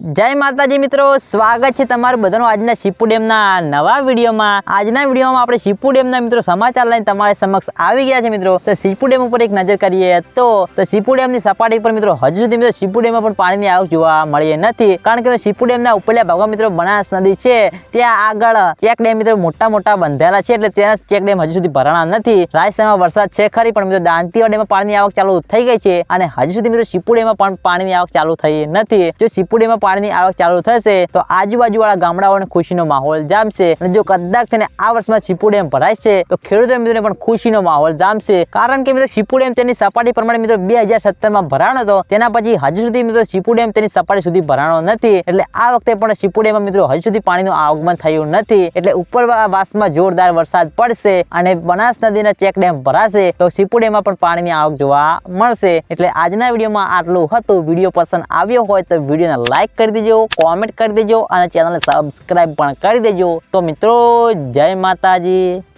જય માતાજી મિત્રો, સ્વાગત છે તમારું બધાનું આજના શિપુ ડેમના નવા વિડીયોમાં. આજના વિડીયોમાં આપણે શિપુ ડેમના મિત્રો સમાચાર લઈને તમારી સમક્ષ આવી ગયા છે મિત્રો. તો શિપુ ડેમ ઉપર એક નજર કરીએ તો તો શિપુ ડેમની સપાટી પર મિત્રો હજુ સુધી મિત્રો શિપુ ડેમમાં પણ પાણીની આવક જોવા મળી નથી. કારણ કે શિપુ ડેમના ઉપરલા ભાગમાં મિત્રો બનાસ નદી છે. ત્યાં આગળ ચેક ડેમ મિત્રો મોટા મોટા બંધાયેલા છે, એટલે ત્યાં ચેક ડેમ હજુ સુધી ભરાણા નથી. રાજસ્થાનમાં વરસાદ છે ખરી, પણ મિત્રો દાંતીવા ડેમમાં પાણીની આવક ચાલુ થઈ ગઈ છે. અને હજુ સુધી મિત્રો શિપુ ડેમમાં પણ પાણીની આવક ચાલુ થઈ નથી. જો શિપુ ડેમમાં પાણીની આવક ચાલુ થશે, તો આજુબાજુવાળા ગામડાઓને ખુશીનો માહોલ જામશે. અને જો કદાચ તેને આ વર્ષમાં શિપુ ડેમ ભરાય છે, તો ખેડૂતો મિત્રોને પણ ખુશીનો માહોલ જામશે. કારણ કે મિત્રો શિપુ ડેમ તેની સપાટી પ્રમાણે મિત્રો બે હજાર ભરાણો હતો. તેના પછી હજુ સુધી મિત્રો શિપુ ડેમ તેની સપાટી સુધી ભરાણો નથી. એટલે આ વખતે પણ શિપુ ડેમમાં મિત્રો હજુ સુધી પાણીનું આગમન થયું નથી. એટલે ઉપરવાસમાં જોરદાર વરસાદ પડશે અને બનાસ નદીના ચેક ડેમ ભરાશે, તો શિપુ ડેમમાં પણ પાણીની આવક જોવા મળશે. એટલે આજના વિડીયોમાં આટલું હતું. વીડિયો પસંદ આવ્યો હોય તો વિડીયોને લાઈક કરી દેજો કોમેન્ટ કરી દેજો અને ચેનલને સબસ્ક્રાઈબ પણ કરી દેજો. તો મિત્રો, જય માતાજી.